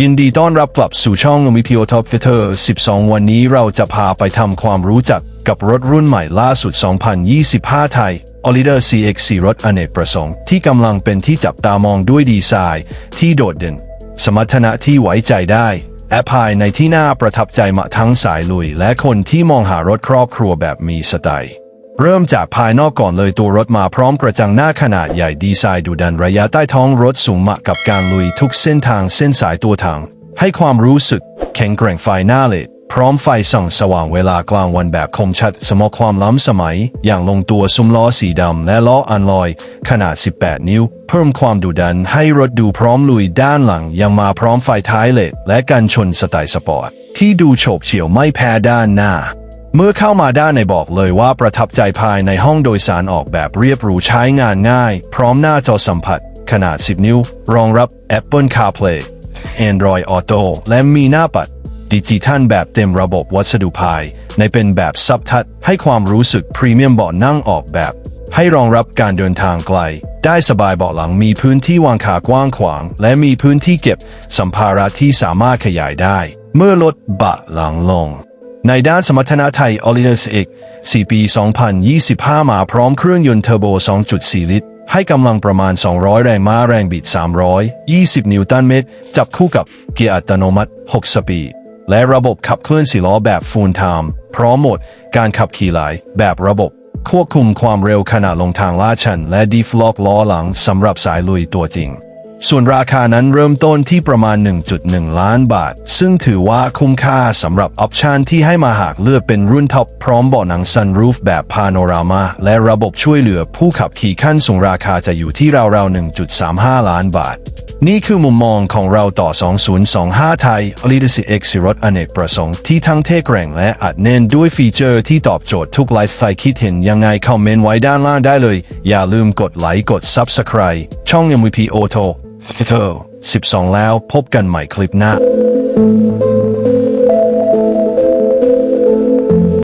ยินดีต้อนรับกลับสู่ช่อง m ิ p o Top g a t e r 12 วันนี้เราจะพาไปทำความรู้จักกับรถรุ่นใหม่ล่าสุด 2025 ไทย o l i d e r CX4 รถอเนกประสงค์ ที่กำลังเป็นที่จับตามองด้วยดีไซน์ ที่โดดเด่น สมรรถนะที่ไว้ใจได้ แอปภายในที่น่าประทับใจมาทั้งสายลุย และคนที่มองหารถครอบครัวแบบมีสไตล์ เริ่มจากภายนอกก่อนเลยตัวรถมาพร้อมกระจังหน้าขนาดใหญ่ดีไซน์ดูดันระยะใต้ท้องรถสูงเหมาะกับการลุยทุกเส้นทางเส้นสายตัวทาง ให้ความรู้สึกแข็งแกร่งไฟหน้าเลดพร้อมไฟส่องสว่างเวลากลางวันแบบคมชัดสมอความล้ำสมัย อย่างลงตัวซุ้มล้อสีดำและล้ออันลอย ขนาด 18 นิ้ว เพิ่มความดุดันให้รถดูพร้อมลุยด้านหลัง ยังมาพร้อมไฟท้ายเลดและกันชนสไตล์สปอร์ตที่ดูโฉบเฉี่ยวไม่แพ้ด้านหน้า เมื่อเข้ามาด้านในบอกเลยว่าประทับใจภายในห้องโดยสารออกแบบเรียบหรูใช้งานง่าย พร้อมหน้าจอสัมผัส ขนาด 10 นิ้ว รองรับ Apple CarPlay Android Auto และมีหน้าปัด ดิจิทัลแบบเต็มระบบวัสดุภาย ในเป็นแบบซับทัด ให้ความรู้สึกพรีเมียมเบาะนั่งออกแบบ ให้รองรับการเดินทางไกล ได้สบายเบาะหลังมีพื้นที่วางขากว้างขวาง และมีพื้นที่เก็บสัมภาระที่สามารถขยายได้ เมื่อลดเบาะหลังลง ในด้านสมรรถนะไทย o l i d e r X 4 ปี 2025 มาพร้อมเครื่องยนต์เทอร์โบ 2.4 ลิตร ให้กำลังประมาณ 200 แรงม้าแรงบิด 320 นิวตันเมตร จับคู่กับเกียร์อัตโนมัติ 6 สปีด และระบบขับเคลื่อนสี่ล้อแบบ Full Time พร้อมโหมดการขับขี่หลาย แบบระบบ ควบคุมความเร็วขณะลงทางลาดชัน และดีฟล็อกล้อหลังสำหรับสายลุยตัวจริง ส่วนราคานั้นเริ่มต้นที่ประมาณ 1.1 ล้านบาท ซึ่งถือว่าคุ้มค่าสำหรับออปชันที่ให้มาหากเลือกเป็นรุ่นท็อปพร้อมเบาะหนังซันรูฟแบบพาโนรามา และระบบช่วยเหลือผู้ขับขี่ขั้นสูงราคาจะอยู่ที่ราวๆ 1.35 ล้านบาท นี่คือมุมมองของเราต่อ 2025 ไทย o l i d e r X รถอเนกประสงค์ที่ทั้งเท่แกร่งและอัดแน่นด้วยฟีเจอร์ที่ตอบโจทย์ทุกไลฟ์สไตล์คิดเห็นยังไงคอมเมนต์ไว้ด้านล่างได้เลย อย่าลืมกดไลค์กด Subscribe ช่อง MVP Auto เธอ12 แล้วพบกันใหม่คลิปหน้า